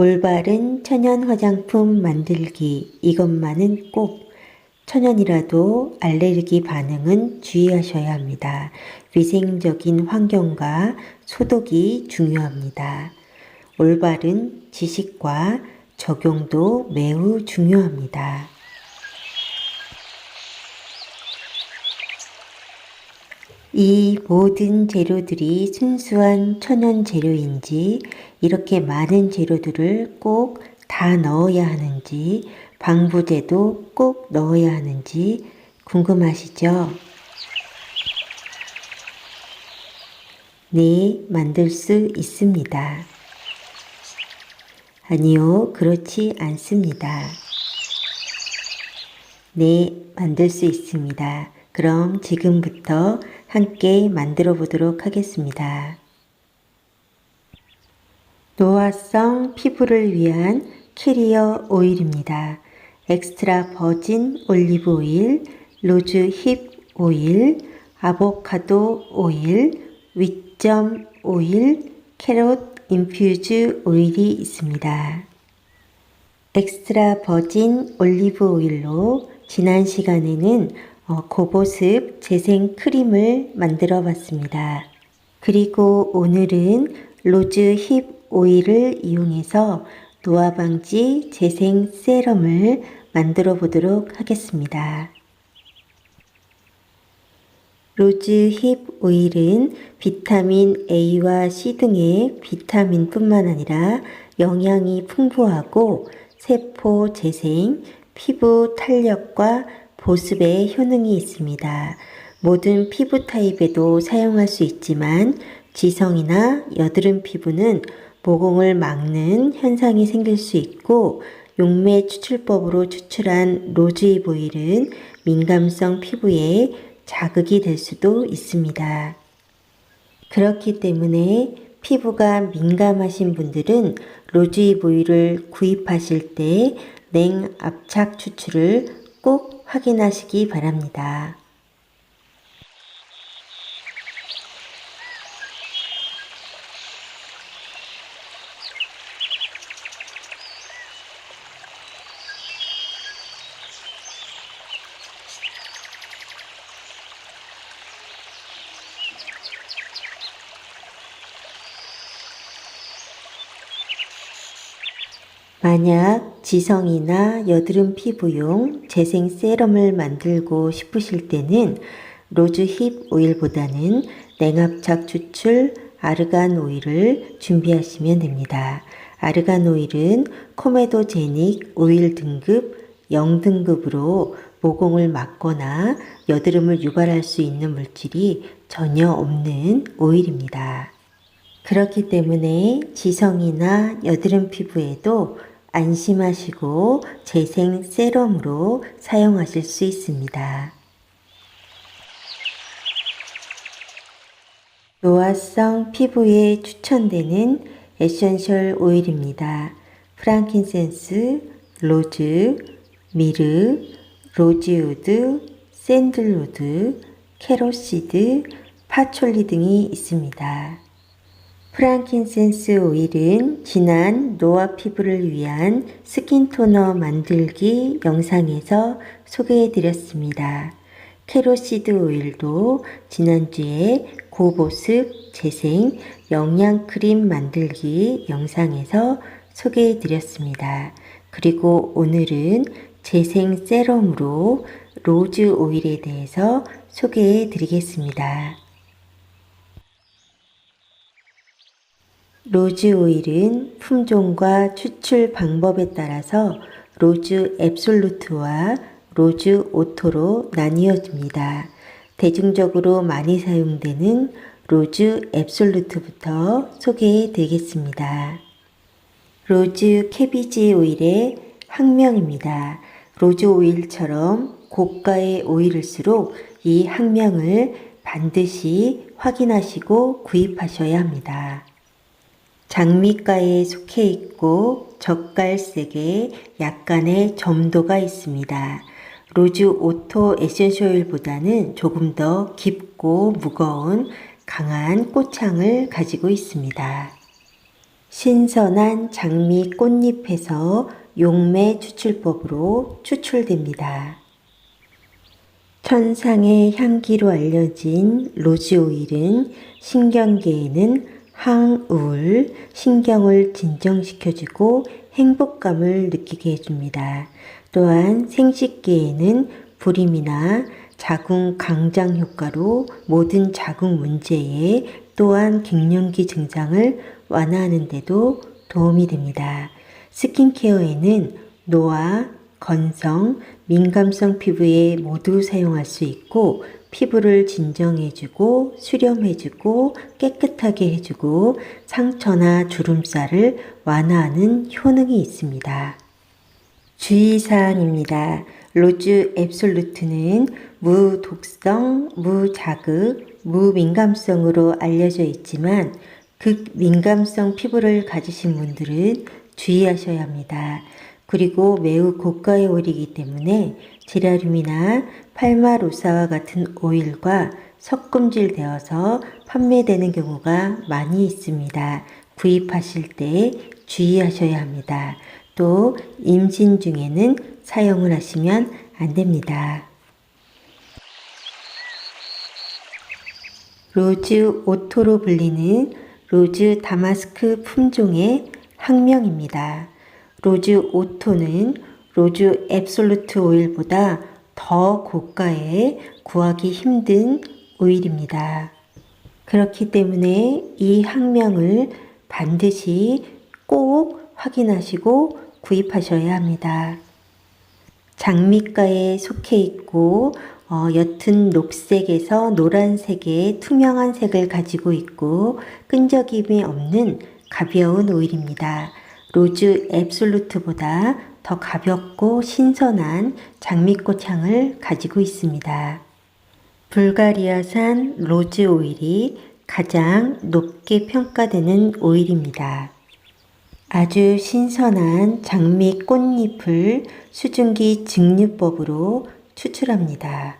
올바른 천연 화장품 만들기 이것만은 꼭 천연이라도 알레르기 반응은 주의하셔야 합니다. 위생적인 환경과 소독이 중요합니다. 올바른 지식과 적용도 매우 중요합니다. 이 모든 재료들이 순수한 천연 재료인지 이렇게 많은 재료들을 꼭 다 넣어야 하는지 방부제도 꼭 넣어야 하는지 궁금하시죠? 네, 만들 수 있습니다. 아니요, 그렇지 않습니다. 네, 만들 수 있습니다. 그럼 지금부터 함께 만들어 보도록 하겠습니다. 노화성 피부를 위한 캐리어 오일입니다. 엑스트라 버진 올리브 오일, 로즈 힙 오일, 아보카도 오일, 윗점 오일, 캐럿 인퓨즈 오일이 있습니다. 엑스트라 버진 올리브 오일로 지난 시간에는 어, 고보습 재생 크림을 만들어 봤습니다. 그리고 오늘은 로즈 힙 오일을 이용해서 노화 방지 재생 세럼을 만들어 보도록 하겠습니다. 로즈 힙 오일은 비타민 A와 C 등의 비타민뿐만 아니라 영양이 풍부하고 세포 재생, 피부 탄력과 보습에 효능이 있습니다. 모든 피부 타입에도 사용할 수 있지만 지성이나 여드름 피부는 모공을 막는 현상이 생길 수 있고 용매 추출법으로 추출한 로즈잎 오일은 민감성 피부에 자극이 될 수도 있습니다. 그렇기 때문에 피부가 민감하신 분들은 로즈잎 오일을 구입하실 때 냉압착 추출을 꼭 확인하시기 바랍니다. 만약 지성이나 여드름 피부용 재생 세럼을 만들고 싶으실 때는 로즈 힙 오일보다는 냉압착 추출 아르간 오일을 준비하시면 됩니다. 아르간 오일은 코메도제닉 오일 등급 0등급으로 모공을 막거나 여드름을 유발할 수 있는 물질이 전혀 없는 오일입니다. 그렇기 때문에 지성이나 여드름 피부에도 안심하시고 재생 세럼으로 사용하실 수 있습니다. 노화성 피부에 추천되는 에센셜 오일입니다. 프랑킨센스, 로즈, 미르, 로지우드, 샌들우드, 캐로시드, 파촐리 등이 있습니다. 프랑킨센스 오일은 지난 노화 피부를 위한 스킨 토너 만들기 영상에서 소개해 드렸습니다. 캐로시드 오일도 지난주에 고보습, 재생, 영양 크림 만들기 영상에서 소개해 드렸습니다. 그리고 오늘은 재생 세럼으로 로즈 오일에 대해서 소개해 드리겠습니다. 로즈 오일은 품종과 추출 방법에 따라서 로즈 앱솔루트와 로즈 오토로 나뉘어집니다. 대중적으로 많이 사용되는 로즈 앱솔루트부터 소개해 드리겠습니다. 로즈 캐비지 오일에 학명입니다. 로즈 오일처럼 고가의 오일일수록 이 학명을 반드시 확인하시고 구입하셔야 합니다. 장미가에 속해 있고 젓갈색에 약간의 점도가 있습니다. 로즈 오토 에센셜 오일보다는 조금 더 깊고 무거운 강한 꽃향을 가지고 있습니다. 신선한 장미 꽃잎에서 용매 추출법으로 추출됩니다. 천상의 향기로 알려진 로즈 오일은 신경계에는 항우울, 신경을 진정시켜주고 행복감을 느끼게 해줍니다. 또한 생식계에는 불임이나 자궁 강장 효과로 모든 자궁 문제에 또한 갱년기 증상을 완화하는 데도 도움이 됩니다. 스킨케어에는 노화, 건성, 민감성 피부에 모두 사용할 수 있고 피부를 진정해주고 수렴해주고 깨끗하게 해주고 상처나 주름살을 완화하는 효능이 있습니다. 주의사항입니다. 로즈 앱솔루트는 무독성, 무자극, 무민감성으로 알려져 있지만 극민감성 피부를 가지신 분들은 주의하셔야 합니다. 그리고 매우 고가의 오일이기 때문에 제라륨이나 팔마로사와 같은 오일과 섞음질 되어서 판매되는 경우가 많이 있습니다. 구입하실 때 주의하셔야 합니다. 또 임신 중에는 사용을 하시면 안 됩니다. 로즈 오토로 불리는 로즈 다마스크 품종의 학명입니다. 로즈 오토는 로즈 앱솔루트 오일보다 더 고가에 구하기 힘든 오일입니다. 그렇기 때문에 이 학명을 반드시 꼭 확인하시고 구입하셔야 합니다. 장미가에 속해 있고 어, 옅은 녹색에서 노란색의 투명한 색을 가지고 있고 끈적임이 없는 가벼운 오일입니다. 로즈 앱솔루트보다 더 가볍고 신선한 장미꽃 향을 가지고 있습니다. 불가리아산 로즈 오일이 가장 높게 평가되는 오일입니다. 아주 신선한 장미 꽃잎을 수증기 증류법으로 추출합니다.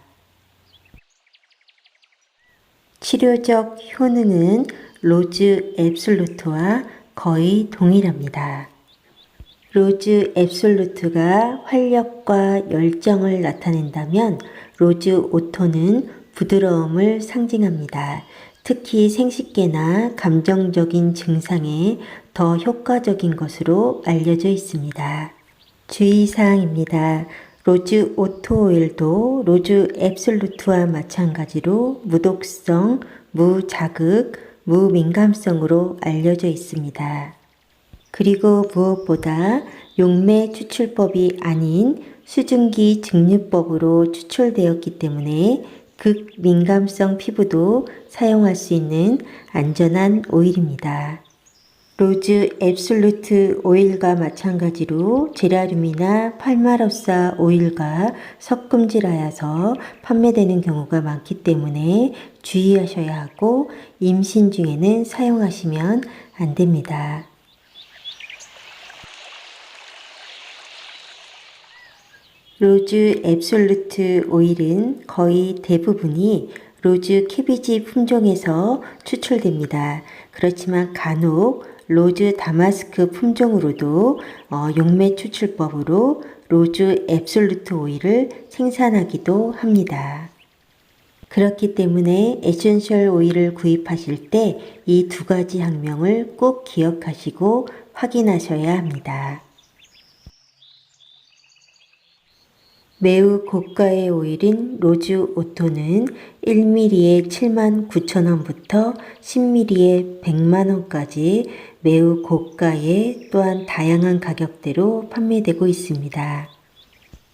치료적 효능은 로즈 앱솔루트와 거의 동일합니다. 로즈 앱솔루트가 활력과 열정을 나타낸다면 로즈 오토는 부드러움을 상징합니다. 특히 생식계나 감정적인 증상에 더 효과적인 것으로 알려져 있습니다. 주의사항입니다. 로즈 오토 오일도 로즈 앱솔루트와 마찬가지로 무독성, 무자극, 무민감성으로 알려져 있습니다. 그리고 무엇보다 용매 추출법이 아닌 수증기 증류법으로 추출되었기 때문에 극민감성 피부도 사용할 수 있는 안전한 오일입니다. 로즈 앱솔루트 오일과 마찬가지로 제라륨이나 팔마로사 오일과 섞음질하여서 판매되는 경우가 많기 때문에 주의하셔야 하고 임신 중에는 사용하시면 안 됩니다. 로즈 앱솔루트 오일은 거의 대부분이 로즈 캐비지 품종에서 추출됩니다. 그렇지만 간혹 로즈 다마스크 품종으로도 어, 용매 추출법으로 로즈 앱솔루트 오일을 생산하기도 합니다. 그렇기 때문에 에센셜 오일을 구입하실 때 이 두 가지 학명을 꼭 기억하시고 확인하셔야 합니다. 매우 고가의 오일인 로즈 오토는 1ml에 7만 9천원부터 10ml에 100만원까지 매우 고가의 또한 다양한 가격대로 판매되고 있습니다.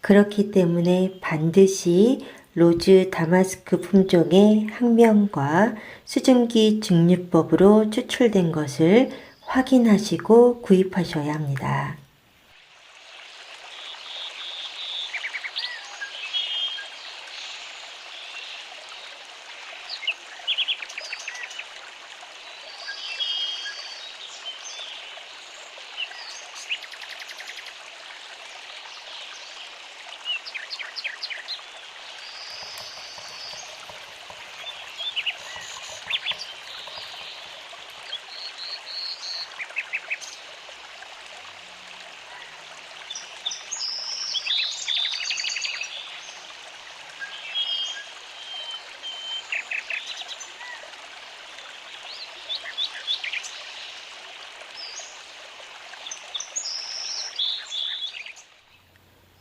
그렇기 때문에 반드시 로즈 다마스크 품종의 학명과 수증기 증류법으로 추출된 것을 확인하시고 구입하셔야 합니다.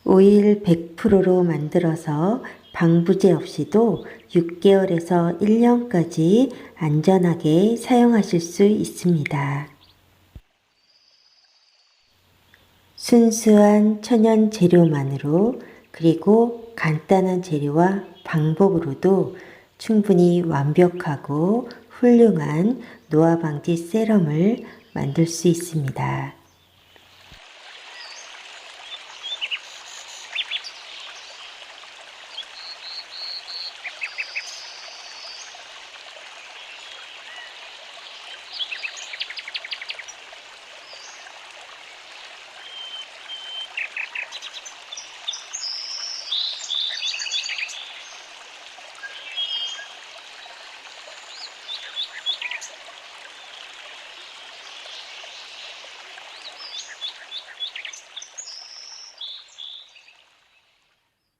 오일 100%로 만들어서 방부제 없이도 6개월에서 1년까지 안전하게 사용하실 수 있습니다. 순수한 천연 재료만으로 그리고 간단한 재료와 방법으로도 충분히 완벽하고 훌륭한 노화 방지 세럼을 만들 수 있습니다.